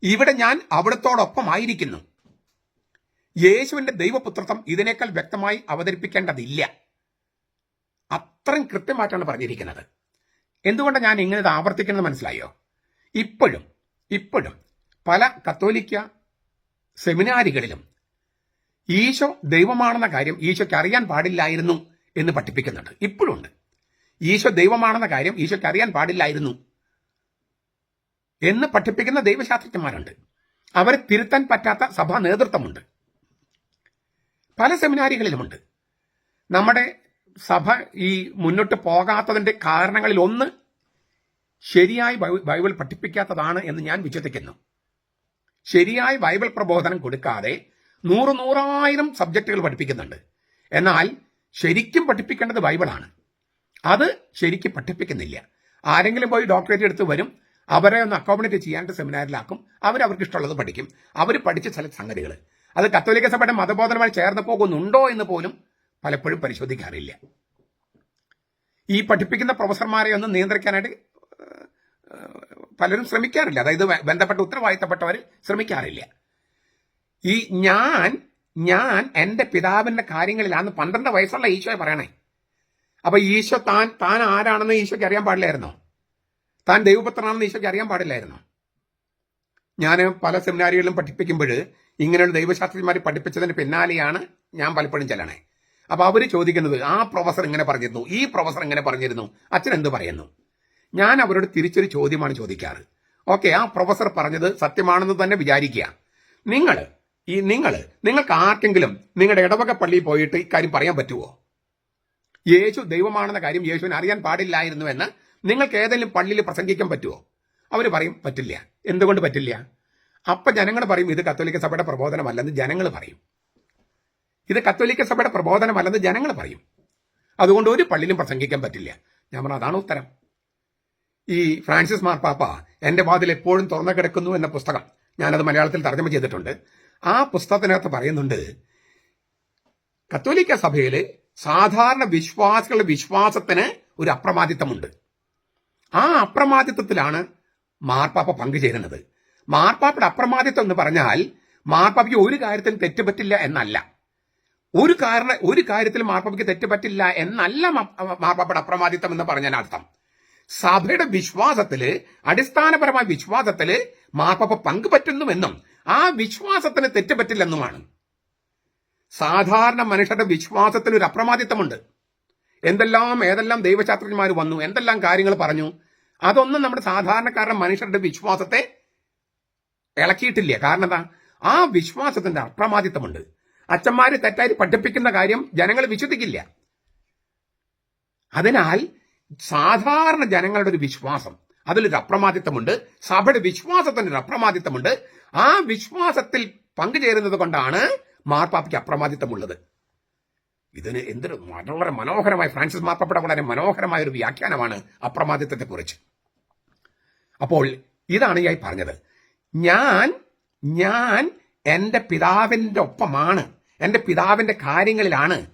ഇവിടെ ഞാൻ അവിടത്തോടൊപ്പം ആയിരിക്കുന്നു യേശുവിന്റെ ദൈവപുത്രത്വം ഇതിനേക്കാൾ വ്യക്തമായി അവതരിപ്പിക്കേണ്ടതില്ല. അത്രയും കൃത്യമായിട്ടാണ് പറഞ്ഞിരിക്കുന്നത്. എന്തുകൊണ്ടാണ് ഞാൻ ഇങ്ങനെ ഇത് ആവർത്തിക്കുന്നത് മനസ്സിലായോ? ഇപ്പോഴും ഇപ്പോഴും പല കത്തോലിക്ക സെമിനാരികളിലും ഈശോ ദൈവമാണെന്ന കാര്യം ഈശോയ്ക്ക് അറിയാൻ പാടില്ലായിരുന്നു എന്ന് പഠിപ്പിക്കുന്നുണ്ട്. ഇപ്പോഴും ഉണ്ട്. ഈശോ ദൈവമാണെന്ന കാര്യം ഈശോയ്ക്ക് അറിയാൻ പാടില്ലായിരുന്നു എന്ന് പഠിപ്പിക്കുന്ന ദൈവശാസ്ത്രജ്ഞന്മാരുണ്ട്. അവരെ തിരുത്താൻ പറ്റാത്ത സഭാ നേതൃത്വമുണ്ട്. പല സെമിനാരികളിലുമുണ്ട്. നമ്മുടെ സഭ ഈ മുന്നോട്ട് പോകാത്തതിന്റെ കാരണങ്ങളിൽ ഒന്ന് ശരിയായി ബൈബിൾ പഠിപ്പിക്കാത്തതാണ് എന്ന് ഞാൻ വിശ്വസിക്കുന്നു. ശരിയായി ബൈബിൾ പ്രബോധനം കൊടുക്കാതെ നൂറ് നൂറായിരം സബ്ജക്റ്റുകൾ പഠിപ്പിക്കുന്നുണ്ട്. എന്നാൽ ശരിക്കും പഠിപ്പിക്കേണ്ടത് ബൈബിളാണ്. അത് ശരിക്കും പഠിപ്പിക്കുന്നില്ല. ആരെങ്കിലും പോയി ഡോക്ടറേറ്റ് എടുത്ത് വരും അവരെ ഒന്ന് അക്കോമഡേറ്റ് ചെയ്യാണ്ട് സെമിനാറിലാക്കും അവരവർക്ക് ഇഷ്ടമുള്ളത് പഠിക്കും. അവർ പഠിച്ച ചില സംഗതികൾ അത് കത്തോലിക്ക സഭയുടെ മതബോധനമായി ചേർന്ന് പോകുന്നുണ്ടോ എന്ന് പോലും പലപ്പോഴും പരിശോധിക്കാറില്ല. ഈ പഠിപ്പിക്കുന്ന പ്രൊഫസർമാരെ ഒന്നും നിയന്ത്രിക്കാനായിട്ട് പലരും ശ്രമിക്കാറില്ല. അതായത് ബന്ധപ്പെട്ട ഉത്തരവാദിത്തപ്പെട്ടവർ ശ്രമിക്കാറില്ല. ഈ ഞാൻ ഞാൻ എന്റെ പിതാവിന്റെ കാര്യങ്ങളിലാന്ന് പന്ത്രണ്ട് വയസ്സുള്ള ഈശോയെ പറയണേ. അപ്പൊ ഈശോ താൻ താൻ ആരാണെന്ന് ഈശോയ്ക്ക് അറിയാൻ പാടില്ലായിരുന്നോ? താൻ ദൈവപുത്രനാണെന്ന് ഈശോയ്ക്ക് അറിയാൻ പാടില്ലായിരുന്നോ? ഞാൻ പല സെമിനാരികളിലും പഠിപ്പിക്കുമ്പോൾ ഇങ്ങനെയുള്ള ദൈവശാസ്ത്രജ്ഞന്മാർ പഠിപ്പിച്ചതിന് പിന്നാലെയാണ് ഞാൻ പലപ്പോഴും ചെല്ലണേ. അപ്പൊ അവർ ചോദിക്കുന്നത് ആ പ്രൊഫസർ ഇങ്ങനെ പറഞ്ഞിരുന്നു ഈ പ്രൊഫസർ ഇങ്ങനെ പറഞ്ഞിരുന്നു. അച്ഛൻ എന്ത് പറയുന്നു? ഞാൻ അവരോട് തിരിച്ചൊരു ചോദ്യമാണ് ചോദിക്കാറ്. ഓക്കെ ആ പ്രൊഫസർ പറഞ്ഞത് സത്യമാണെന്ന് തന്നെ വിചാരിക്കുക. നിങ്ങൾ ഈ നിങ്ങൾ നിങ്ങൾക്ക് ആർക്കെങ്കിലും നിങ്ങളുടെ ഇടവക പള്ളിയിൽ പോയിട്ട് ഇക്കാര്യം പറയാൻ പറ്റുമോ യേശു ദൈവമാണെന്ന കാര്യം യേശുവിന് അറിയാൻ പാടില്ലായിരുന്നു എന്ന് നിങ്ങൾക്ക് ഏതെങ്കിലും പള്ളിയിൽ പ്രസംഗിക്കാൻ പറ്റുമോ അവർ പറയും പറ്റില്ല. എന്തുകൊണ്ട് പറ്റില്ല? അപ്പൊ ജനങ്ങൾ പറയും ഇത് കത്തോലിക്ക സഭയുടെ പ്രബോധനമല്ലെന്ന് ജനങ്ങൾ പറയും. ഇത് കത്തോലിക്ക സഭയുടെ പ്രബോധനമല്ലെന്ന് ജനങ്ങൾ പറയും. അതുകൊണ്ട് ഒരു പള്ളിയിലും പ്രസംഗിക്കാൻ പറ്റില്ല. ഞാൻ പറഞ്ഞു അതാണ് ഉത്തരം. ഈ ഫ്രാൻസിസ് മാർപ്പാപ്പ എന്റെ വാതിൽ എപ്പോഴും തുറന്നു കിടക്കുന്നു എന്ന പുസ്തകം ഞാനത് മലയാളത്തിൽ തർജമ ചെയ്തിട്ടുണ്ട്. ആ പുസ്തകത്തിനകത്ത് പറയുന്നുണ്ട് കത്തോലിക്ക സഭയിൽ സാധാരണ വിശ്വാസികളുടെ വിശ്വാസത്തിന് ഒരു അപ്രമാദിത്വമുണ്ട്. ആ അപ്രമാദിത്വത്തിലാണ് മാർപ്പാപ്പ പങ്കുചേരുന്നത് മാർപ്പാപ്പയുടെ അപ്രമാദിത്വം എന്ന് പറഞ്ഞാൽ മാർപ്പാപ്പയ്ക്ക് ഒരു കാര്യത്തിനും തെറ്റുപറ്റില്ല എന്നല്ല. ഒരു കാരണ ഒരു കാര്യത്തിൽ മാർപ്പാപ്പയ്ക്ക് തെറ്റുപറ്റില്ല എന്നല്ല മാ- മാർപ്പാപ്പയുടെ അപ്രമാദിത്വം എന്ന് പറഞ്ഞാൽ അർത്ഥം സഭയുടെ വിശ്വാസത്തിൽ അടിസ്ഥാനപരമായ വിശ്വാസത്തിൽ മാർപ്പാപ്പ പങ്കുപറ്റുന്നുവെന്നും ആ വിശ്വാസത്തിന് തെറ്റുപറ്റില്ലെന്നുമാണ് സാധാരണ മനുഷ്യരുടെ വിശ്വാസത്തിൽ ഒരു അപ്രമാദിത്വമുണ്ട്. എന്തെല്ലാം ഏതെല്ലാം ദൈവശാസ്ത്രജ്ഞന്മാർ വന്നു എന്തെല്ലാം കാര്യങ്ങൾ പറഞ്ഞു അതൊന്നും നമ്മുടെ സാധാരണക്കാരുടെ മനുഷ്യരുടെ വിശ്വാസത്തെ ഇളക്കിയിട്ടില്ല. കാരണം എന്താ? ആ വിശ്വാസത്തിന്റെ അപ്രമാദിത്വമുണ്ട്. അച്ഛന്മാര് തെറ്റായി പഠിപ്പിക്കുന്ന കാര്യം ജനങ്ങൾ വിശ്വസിക്കില്ല. അതിനാൽ സാധാരണ ജനങ്ങളുടെ ഒരു വിശ്വാസം അതിലൊരു അപ്രമാദിത്വമുണ്ട്. സഭയുടെ വിശ്വാസത്തിന് ഒരു അപ്രമാദിത്വമുണ്ട്. ആ വിശ്വാസത്തിൽ പങ്കുചേരുന്നത് കൊണ്ടാണ് മാർപ്പാപ്പയ്ക്ക് അപ്രമാദിത്വമുള്ളത്. ഇതിന് എന്തൊരു വളരെ മനോഹരമായ ഫ്രാൻസിസ് മാർപ്പാപ്പയുടെ വളരെ മനോഹരമായ ഒരു വ്യാഖ്യാനമാണ് അപ്രമാദിത്വത്തെ കുറിച്ച് അപ്പോൾ ഇതാണ് ഞാൻ പറഞ്ഞത്. ഞാൻ ഞാൻ എന്റെ പിതാവിന്റെ ഒപ്പമാണ്. എന്റെ പിതാവിന്റെ കാര്യങ്ങളിലാണ്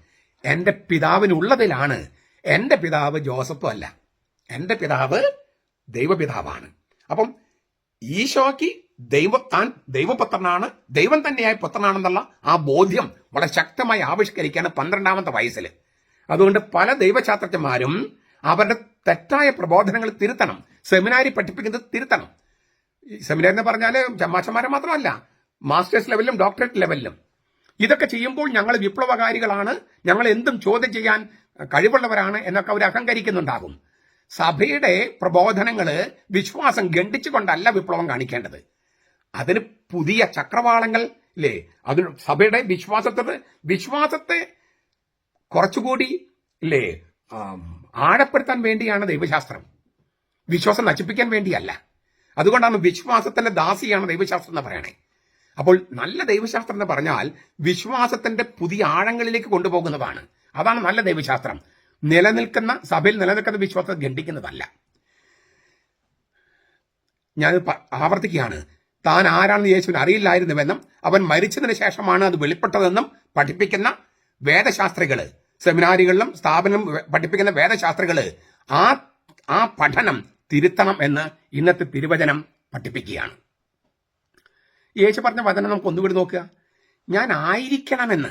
എന്റെ പിതാവിനുള്ളതിലാണ് എന്റെ പിതാവ് ജോസഫും അല്ല. എന്റെ പിതാവ് ദൈവപിതാവാണ്. അപ്പം ഈശോയ്ക്ക് ദൈവ താൻ ദൈവപുത്രനാണ് ദൈവം തന്നെയായ പുത്രനാണെന്നുള്ള ആ ബോധ്യം വളരെ ശക്തമായി ആവിഷ്കരിക്കുകയാണ് പന്ത്രണ്ടാമത്തെ വയസ്സിൽ അതുകൊണ്ട് പല ദൈവശാസ്ത്രജ്ഞന്മാരും അവരുടെ തെറ്റായ പ്രബോധനങ്ങൾ തിരുത്തണം സെമിനാരി പഠിപ്പിക്കുന്നത് തിരുത്തണം. സെമിനാരി എന്ന് പറഞ്ഞാൽ ചമ്മാച്ചന്മാരെ മാത്രമല്ല മാസ്റ്റേഴ്സ് ലെവലിലും ഡോക്ടറേറ്റ് ലെവലിലും. ഇതൊക്കെ ചെയ്യുമ്പോൾ ഞങ്ങൾ വിപ്ലവകാരികളാണ്. ഞങ്ങൾ എന്തും ചോദ്യം ചെയ്യാൻ കഴിവുള്ളവരാണ് എന്നൊക്കെ അവർ അഹങ്കരിക്കുന്നുണ്ടാകും. സഭയുടെ പ്രബോധനങ്ങൾ വിശ്വാസം ഖണ്ഡിച്ചുകൊണ്ടല്ല വിപ്ലവം കാണിക്കേണ്ടത്. അതിന് പുതിയ ചക്രവാളങ്ങൾ അല്ലേ അതിന് സഭയുടെ വിശ്വാസത്തെ വിശ്വാസത്തെ കുറച്ചുകൂടി അല്ലേ ആഴപ്പെടുത്താൻ വേണ്ടിയാണ് ദൈവശാസ്ത്രം. വിശ്വാസം നശിപ്പിക്കാൻ വേണ്ടിയല്ല. അതുകൊണ്ടാണ് വിശ്വാസത്തിന്റെ ദാസിയാണ് ദൈവശാസ്ത്രം എന്ന് പറയണേ. അപ്പോൾ നല്ല ദൈവശാസ്ത്രം എന്ന് പറഞ്ഞാൽ വിശ്വാസത്തിന്റെ പുതിയ ആഴങ്ങളിലേക്ക് കൊണ്ടുപോകുന്നതാണ്. അതാണ് നല്ല ദൈവശാസ്ത്രം. നിലനിൽക്കുന്ന സഭയിൽ നിലനിൽക്കുന്ന വിശ്വാസത്തെ ഖണ്ഡിക്കുന്നതല്ല. ഞാൻ ആവർത്തിക്കുകയാണ്. താൻ ആരാണെന്ന് യേശുവിന് അറിയില്ലായിരുന്നുവെന്നും അവൻ മരിച്ചതിന് ശേഷമാണ് അത് വെളിപ്പെട്ടതെന്നും പഠിപ്പിക്കുന്ന വേദശാസ്ത്രികൾ സെമിനാരികളിലും സ്ഥാപനം പഠിപ്പിക്കുന്ന വേദശാസ്ത്രികൾ ആ ആ പഠനം തിരുത്തണം എന്ന് ഇന്നത്തെ തിരുവചനം പഠിപ്പിക്കുകയാണ്. യേശു പറഞ്ഞ വചനം നമുക്ക് ഒന്നുകൂടി നോക്കുക. ഞാൻ ആയിരിക്കണമെന്ന്.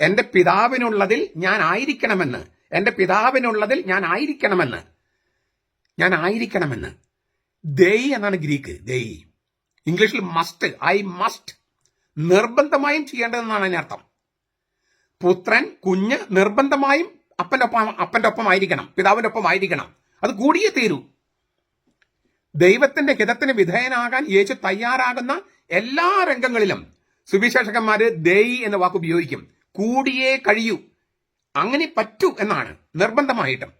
എന്റെ പിതാവിനുള്ളതിൽ ഞാൻ ആയിരിക്കണമെന്ന്. എന്റെ പിതാവിനുള്ളതിൽ ഞാൻ ആയിരിക്കണമെന്ന്. ഞാൻ ആയിരിക്കണമെന്ന്. ദൈ എന്നാണ് ഗ്രീക്ക്. ദൈ. ഇംഗ്ലീഷിൽ മസ്റ്റ് ഐ മസ്റ്റ് നിർബന്ധമായും ചെയ്യേണ്ടതെന്നാണ് അതിനർത്ഥം പുത്രൻ കുഞ്ഞ് നിർബന്ധമായും അപ്പന്റെ ഒപ്പം അപ്പന്റെ ഒപ്പം ആയിരിക്കണം. പിതാവിന്റെ ഒപ്പം ആയിരിക്കണം. അത് കൂടിയേ തീരൂ. ദൈവത്തിന്റെ ഹിതത്തിന് വിധേയനാകാൻ യേശു തയ്യാറാകുന്ന എല്ലാ രംഗങ്ങളിലും സുവിശേഷകന്മാര് ദേയി എന്ന വാക്ക് ഉപയോഗിക്കും. കൂടിയേ കഴിയൂ. അങ്ങനെ പറ്റൂ എന്നാണ് നിർബന്ധമായിട്ടും.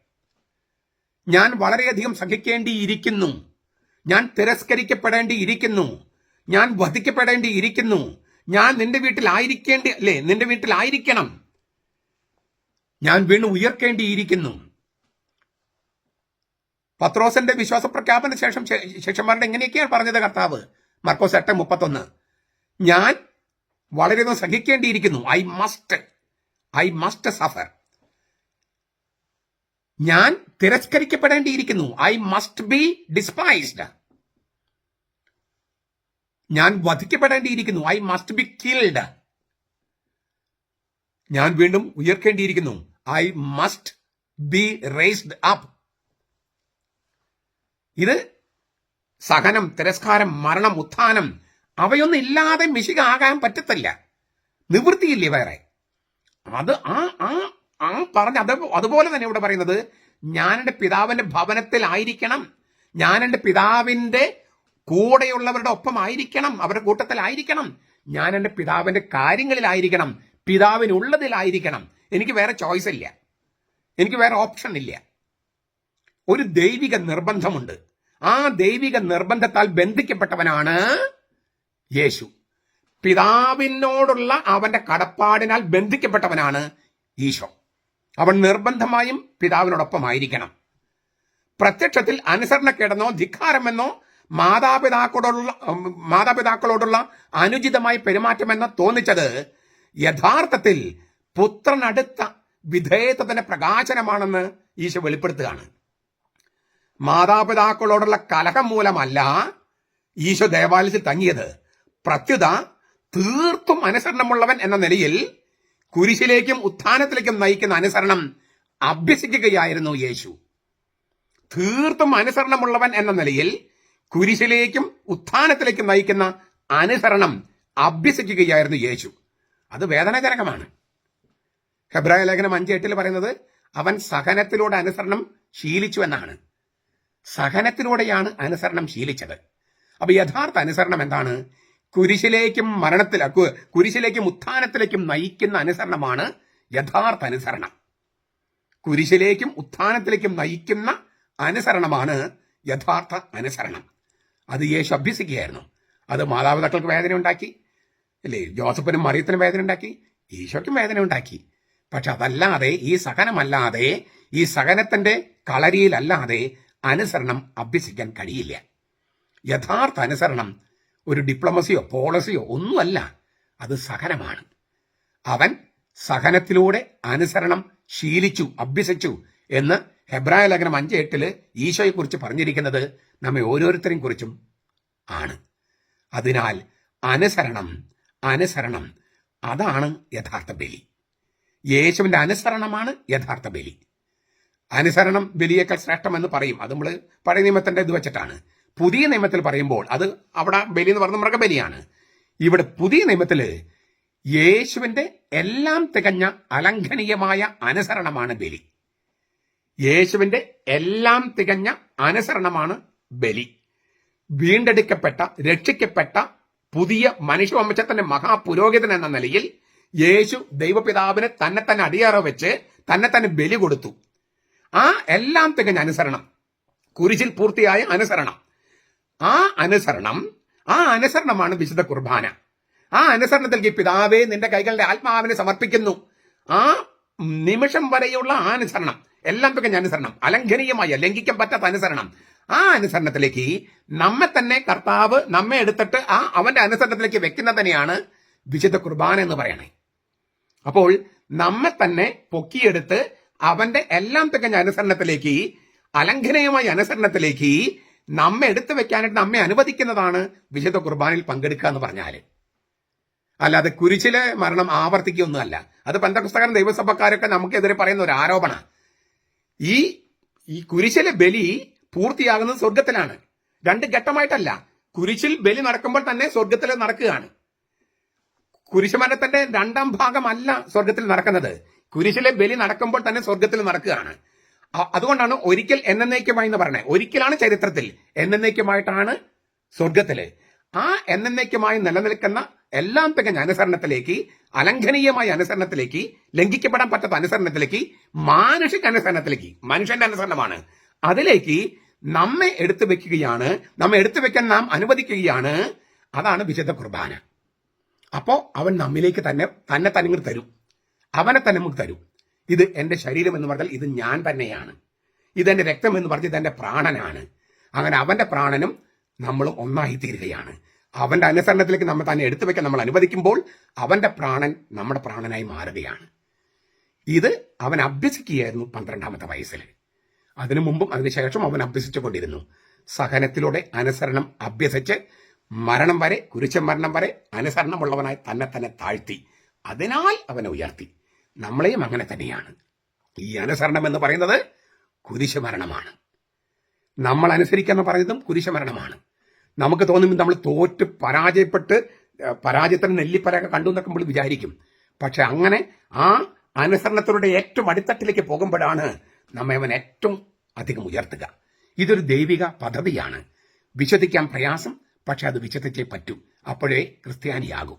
ഞാൻ വളരെയധികം സഹിക്കേണ്ടിയിരിക്കുന്നു. ഞാൻ തിരസ്കരിക്കപ്പെടേണ്ടിയിരിക്കുന്നു. ഞാൻ വധിക്കപ്പെടേണ്ടിയിരിക്കുന്നു. ഞാൻ നിന്റെ വീട്ടിലായിരിക്കേണ്ടി അല്ലേ? നിന്റെ വീട്ടിലായിരിക്കണം. ഞാൻ വീണ്ടും ഉയർക്കേണ്ടിയിരിക്കുന്നു. പത്രോസന്റെ വിശ്വാസ പ്രഖ്യാപന ശേഷം ശിഷ്യന്മാരുടെ എങ്ങനെയൊക്കെയാണ് പറഞ്ഞത് കർത്താവ്? മർക്കോസ് എട്ട് മുപ്പത്തൊന്ന്. ഞാൻ വളരെയധികം സഹിക്കേണ്ടിയിരിക്കുന്നു. I must I must suffer ഞാൻ തിരസ്കരിക്കപ്പെടേണ്ടിയിരിക്കുന്നു. ഐ മസ്റ്റ് ബി ഡിസ്പൈസ്ഡ് ഞാൻ വധിക്കപ്പെടേണ്ടിയിരിക്കുന്നു. ഐ മസ്റ്റ് ബി കിൽഡ് ഞാൻ വീണ്ടും ഉയർക്കേണ്ടിയിരിക്കുന്നു. I must be raised up ഇത് സഹനം തിരസ്കാരം മരണം ഉത്ഥാനം അവയൊന്നും ഇല്ലാതെ മിശിക ആകാൻ പറ്റത്തില്ല. നിവൃത്തിയില്ലേ വേറെ? അത് ആ ആ ആ പറഞ്ഞ അത് അതുപോലെ തന്നെ ഇവിടെ പറയുന്നത് ഞാൻ എന്റെ പിതാവിന്റെ ഭവനത്തിലായിരിക്കണം ഞാൻ എന്റെ പിതാവിന്റെ കൂടെയുള്ളവരുടെ ഒപ്പം ആയിരിക്കണം അവരുടെ കൂട്ടത്തിലായിരിക്കണം ഞാൻ എന്റെ പിതാവിന്റെ കാര്യങ്ങളിലായിരിക്കണം പിതാവിനുള്ളതിലായിരിക്കണം എനിക്ക് വേറെ ചോയ്സ് ഇല്ല. എനിക്ക് വേറെ ഓപ്ഷൻ ഇല്ല. ഒരു ദൈവിക നിർബന്ധമുണ്ട്. ആ ദൈവിക നിർബന്ധത്താൽ ബന്ധിക്കപ്പെട്ടവനാണ് യേശു. പിതാവിനോടുള്ള അവന്റെ കടപ്പാടിനാൽ ബന്ധിക്കപ്പെട്ടവനാണ് ഈശോ. അവൻ നിർബന്ധമായും പിതാവിനോടൊപ്പം ആയിരിക്കണം പ്രത്യക്ഷത്തിൽ അനുസരണക്കേടെന്നോ ധിക്കാരമെന്നോ മാതാപിതാക്കളോടുള്ള മാതാപിതാക്കളോടുള്ള അനുചിതമായ പെരുമാറ്റമെന്നോ തോന്നിച്ചത് യഥാർത്ഥത്തിൽ പുത്രനടുത്ത വിധേയത്വത്തിന്റെ പ്രകാശനമാണെന്ന് ഈശോ വെളിപ്പെടുത്തുകയാണ്. മാതാപിതാക്കളോടുള്ള കലഹം മൂലമല്ല ഈശോ ദേവാലയത്തിൽ തങ്ങിയത്. പ്രത്യുത തീർത്തും അനുസരണമുള്ളവൻ എന്ന നിലയിൽ കുരിശിലേക്കും ഉത്ഥാനത്തിലേക്കും നയിക്കുന്ന അനുസരണം അഭ്യസിക്കുകയായിരുന്നു യേശു. തീർത്തും അനുസരണമുള്ളവൻ എന്ന നിലയിൽ കുരിശിലേക്കും ഉത്ഥാനത്തിലേക്കും നയിക്കുന്ന അനുസരണം അഭ്യസിക്കുകയായിരുന്നു യേശു. അത് വേദനാജനകമാണ്. ഹെബ്രായ ലേഖനം അഞ്ച് എട്ടിൽ പറയുന്നത് അവൻ സഹനത്തിലൂടെ അനുസരണം ശീലിച്ചു എന്നാണ്. സഹനത്തിലൂടെയാണ് അനുസരണം ശീലിച്ചത്. അപ്പൊ യഥാർത്ഥ അനുസരണം എന്താണ്? കുരിശിലേക്കും മരണത്തിൽ കുരിശിലേക്കും ഉത്ഥാനത്തിലേക്കും നയിക്കുന്ന അനുസരണമാണ് യഥാർത്ഥ അനുസരണം. കുരിശിലേക്കും ഉത്ഥാനത്തിലേക്കും നയിക്കുന്ന അനുസരണമാണ് യഥാർത്ഥ അനുസരണം. അത് യേശു അഭ്യസിക്കുകയായിരുന്നു. അത് മാതാപിതാക്കൾക്ക് വേദന ഉണ്ടാക്കി അല്ലേ ജോസഫിനും മറിയത്തിനും വേദന ഉണ്ടാക്കി ഈശോയ്ക്കും വേദന ഉണ്ടാക്കി. പക്ഷെ അതല്ലാതെ ഈ സഹനമല്ലാതെ ഈ സഹനത്തിന്റെ കളരിയിലല്ലാതെ അനുസരണം അഭ്യസിക്കാൻ കഴിയില്ല. യഥാർത്ഥ അനുസരണം ഒരു ഡിപ്ലോമസിയോ പോളിസിയോ ഒന്നുമല്ല. അത് സഹനമാണ്. അവൻ സഹനത്തിലൂടെ അനുസരണം ശീലിച്ചു അഭ്യസിച്ചു എന്ന് ഹെബ്രായ ലേഖനം അഞ്ച് എട്ടിൽ ഈശോയെക്കുറിച്ച് പറഞ്ഞിരിക്കുന്നത് നമ്മെ ഓരോരുത്തരെയും കുറിച്ചും ആണ്. അതിനാൽ അനുസരണം അനുസരണം അതാണ് യഥാർത്ഥ ബലി. യേശുവിന്റെ അനുസരണമാണ് യഥാർത്ഥ ബലി. അനുസരണം ബലിയേക്കാൾ ശ്രേഷ്ഠമെന്ന് പറയും. അത് നമ്മൾ പഴയ നിയമത്തിന്റെ ഇത് വെച്ചിട്ടാണ്. പുതിയ നിയമത്തിൽ പറയുമ്പോൾ അത് അവിടെ ബലി എന്ന് പറഞ്ഞ മൃഗബലിയാണ് ഇവിടെ പുതിയ നിയമത്തിൽ യേശുവിന്റെ എല്ലാം തികഞ്ഞ അലംഘനീയമായ അനുസരണമാണ് ബലി. യേശുവിന്റെ എല്ലാം തികഞ്ഞ അനുസരണമാണ് ബലി. വീണ്ടെടുക്കപ്പെട്ട രക്ഷിക്കപ്പെട്ട പുതിയ മനുഷ്യവംശത്തിന്റെ മഹാപുരോഹിതൻ എന്ന നിലയിൽ യേശു ദൈവപിതാവിന് തന്നെ തന്നെ അടിയറ വെച്ച് തന്നെ തന്നെ ബലി കൊടുത്തു. ആ എല്ലാം തികഞ്ഞ അനുസരണം. കുരിശിൽ പൂർത്തിയായ അനുസരണം. ആ അനുസരണം ആ അനുസരണമാണ് വിശുദ്ധ കുർബാന. ആ അനുസരണത്തിലേക്ക് പിതാവേ നിന്റെ കൈകളുടെ ആത്മാവിനെ സമർപ്പിക്കുന്നു. ആ നിമിഷം വരെയുള്ള ആ അനുസരണം എല്ലാം തികഞ്ഞ അനുസരണം അലംഘനീയമായ ലംഘിക്കാൻ പറ്റാത്ത അനുസരണം. ആ അനുസരണത്തിലേക്ക് നമ്മെ തന്നെ കർത്താവ് നമ്മെ എടുത്തിട്ട് ആ അവന്റെ അനുസരണത്തിലേക്ക് വെക്കുന്നതിനെയാണ് വിശുദ്ധ കുർബാന എന്ന് പറയണേ അപ്പോൾ നമ്മെ തന്നെ പൊക്കിയെടുത്ത് അവന്റെ എല്ലാം തികഞ്ഞ അനുസരണത്തിലേക്ക് അലംഘനീയമായ അനുസരണത്തിലേക്ക് നമ്മെ എടുത്തു വെക്കാനായിട്ട് നമ്മെ അനുവദിക്കുന്നതാണ് വിശുദ്ധ കുർബാനയിൽ പങ്കെടുക്കുക എന്ന് പറഞ്ഞാൽ അല്ലാതെ കുരിശിലെ മരണം ആവർത്തിക്കുകയൊന്നുമല്ല. അത് പന്തപുസ്തകം ദൈവസഭക്കാരൊക്കെ നമുക്കെതിരെ പറയുന്ന ഒരു ആരോപണ ഈ ഈ കുരിശിലെ ബലി പൂർത്തിയാകുന്നത് സ്വർഗത്തിലാണ് രണ്ട് ഘട്ടമായിട്ടല്ല. കുരിശിൽ ബലി നടക്കുമ്പോൾ തന്നെ സ്വർഗത്തിൽ നടക്കുകയാണ്. കുരിശുമരണത്തിന്റെ രണ്ടാം ഭാഗമല്ല സ്വർഗത്തിൽ നടക്കുന്നത്. കുരിശിലെ ബലി നടക്കുമ്പോൾ തന്നെ സ്വർഗത്തിൽ നടക്കുകയാണ്. അതുകൊണ്ടാണ് ഒരിക്കൽ എന്നേക്കുമായി എന്ന് പറയുന്നത് ഒരിക്കലാണ് ചരിത്രത്തിൽ. എന്നേക്കുമായിട്ടാണ് സ്വർഗത്തിൽ ആ എന്നേക്കുമായി നിലനിൽക്കുന്ന എല്ലാം തികഞ്ഞ അനുസരണത്തിലേക്ക് അലംഘനീയമായ അനുസരണത്തിലേക്ക് ലംഘിക്കപ്പെടാൻ പറ്റാത്ത അനുസരണത്തിലേക്ക് മാനുഷിക അനുസരണത്തിലേക്ക് മനുഷ്യന്റെ അനുസരണമാണ്. അതിലേക്ക് നമ്മെ എടുത്തു വെക്കുകയാണ്. നമ്മെ എടുത്തു വെക്കാൻ നാം അനുവദിക്കുകയാണ്. അതാണ് വിശുദ്ധ കുർബാന. അപ്പോ അവൻ നമ്മിലേക്ക് തന്നെ തന്നെ തന്നെ തരും. അവനെ തന്നെ നമുക്ക് തരും. ഇത് എന്റെ ശരീരം എന്ന് പറഞ്ഞാൽ ഇത് ഞാൻ തന്നെയാണ്. ഇതെന്റെ രക്തം എന്ന് പറഞ്ഞാൽ ഇതെന്റെ പ്രാണനാണ്. അങ്ങനെ അവന്റെ പ്രാണനും നമ്മളും ഒന്നായി തീരുകയാണ് അവന്റെ അനുസരണത്തിലേക്ക് നമ്മൾ തന്നെ എടുത്തു വെക്കാൻ നമ്മൾ അനുവദിക്കുമ്പോൾ അവന്റെ പ്രാണൻ നമ്മുടെ പ്രാണനായി മാറുകയാണ്. ഇത് അവൻ അഭ്യസിക്കുകയായിരുന്നു പന്ത്രണ്ടാമത്തെ വയസ്സിൽ. അതിനു മുമ്പും അതിനുശേഷം അവൻ അഭ്യസിച്ചുകൊണ്ടിരുന്നു സഹനത്തിലൂടെ അനുസരണം അഭ്യസിച്ച് മരണം വരെ കുരിശ മരണം വരെ അനുസരണമുള്ളവനായി തന്നെ തന്നെ താഴ്ത്തി. അതിനാൽ അവനെ ഉയർത്തി. നമ്മളെയും അങ്ങനെ തന്നെയാണ്. ഈ അനുസരണം എന്ന് പറയുന്നത് കുരിശുമരണമാണ്. നമ്മൾ അനുസരിക്കാന്ന് പറയുന്നതും കുരിശുമരണമാണ്. നമുക്ക് തോന്നും നമ്മൾ തോറ്റ് പരാജയപ്പെട്ട് പരാജയത്തിന് നെല്ലിപ്പരൊക്കെ കണ്ടു എന്നൊക്കെ നമ്മൾ വിചാരിക്കും. പക്ഷെ അങ്ങനെ ആ അനുസരണത്തിലൂടെ ഏറ്റവും അടിത്തട്ടിലേക്ക് പോകുമ്പോഴാണ് നമ്മെ അവൻ ഏറ്റവും അധികം ഉയർത്തുക. ഇതൊരു ദൈവിക പദ്ധതിയാണ്. വിശ്വസിക്കാൻ പ്രയാസം പക്ഷെ അത് വിശ്വസിച്ചേ പറ്റൂ. അപ്പോഴേ ക്രിസ്ത്യാനിയാകൂ.